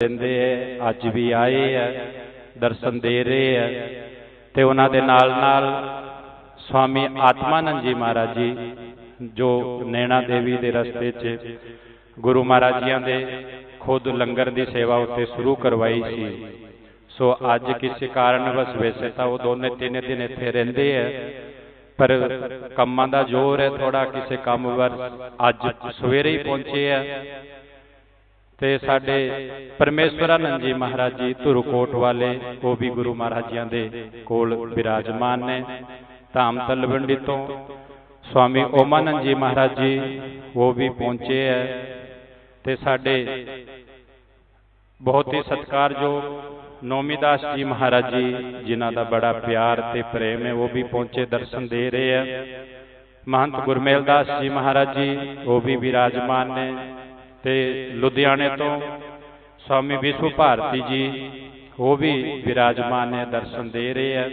ਦਿੰਦੇ ਐ, ਅੱਜ ਵੀ ਆਏ ਐ, ਦਰਸ਼ਨ ਦੇ ਰਹੇ ਐ। ਤੇ ਉਹਨਾਂ ਦੇ ਨਾਲ ਨਾਲ ਸਵਾਮੀ ਆਤਮਾਨੰਦ ਜੀ ਮਹਾਰਾਜ ਜੀ, ਜੋ ਨੈਣਾ ਦੇਵੀ ਦੇ ਰਸਤੇ 'ਚ ਗੁਰੂ ਮਹਾਰਾਜ ਜੀਆਂ ਦੇ ਖੁਦ ਲੰਗਰ ਦੀ ਸੇਵਾ ਉੱਤੇ ਸ਼ੁਰੂ ਕਰਵਾਈ ਸੀ। ਸੋ ਅੱਜ ਕਿਸੇ ਕਾਰਨ ਵਸ ਵੈਸੇ ਤਾਂ ਉਹ ਦੋਨੇ ਤਿੰਨੇ ਦਿਨ ਇੱਥੇ ਰਹਿੰਦੇ ਐ, ਪਰ ਕੰਮਾਂ ਦਾ ਜ਼ੋਰ ਹੈ ਥੋੜਾ ਕਿਸੇ ਕੰਮ ਵਰ ਅੱਜ ਸਵੇਰੇ ਹੀ ਪਹੁੰਚੇ ਆ ਤੇ ਸਾਡੇ ਪਰਮੇਸ਼ਵਰਾਨੰਦ ਜੀ ਮਹਾਰਾਜ ਜੀ ਧੁਰਕੋਟ ਵਾਲੇ, ਉਹ ਵੀ ਗੁਰੂ ਮਹਾਰਾਜੀਆਂ ਦੇ ਕੋਲ ਵਿਰਾਜਮਾਨ ਨੇ। ਧਾਮ ਤਲਵੰਡੀ ਤੋਂ ਸਵਾਮੀ ਓਮਾਨੰਦ ਜੀ ਮਹਾਰਾਜ ਜੀ, ਉਹ ਵੀ ਪਹੁੰਚੇ ਹੈ ਤੇ ਸਾਡੇ ਬਹੁਤ ਹੀ ਸਤਿਕਾਰਯੋਗ ਨੌਮੀਦਾਸ ਜੀ ਮਹਾਰਾਜ ਜੀ, ਜਿਨ੍ਹਾਂ ਦਾ ਬੜਾ ਪਿਆਰ ਤੇ ਪ੍ਰੇਮ ਹੈ, ਉਹ ਵੀ ਪਹੁੰਚੇ, ਦਰਸ਼ਨ ਦੇ ਰਹੇ ਆ ਮਹੰਤ ਗੁਰਮੇਲ ਦਾਸ ਜੀ ਮਹਾਰਾਜ ਜੀ, ਉਹ ਵੀ ਵਿਰਾਜਮਾਨ ਨੇ। ਤੇ ਲੁਧਿਆਣੇ ਤੋਂ ਸਵਾਮੀ ਵਿਸ਼ਵ ਭਾਰਤੀ ਜੀ, ਉਹ ਵੀ ਵਿਰਾਜਮਾਨ ਨੇ ਦਰਸ਼ਨ ਦੇ ਰਹੇ ਆ।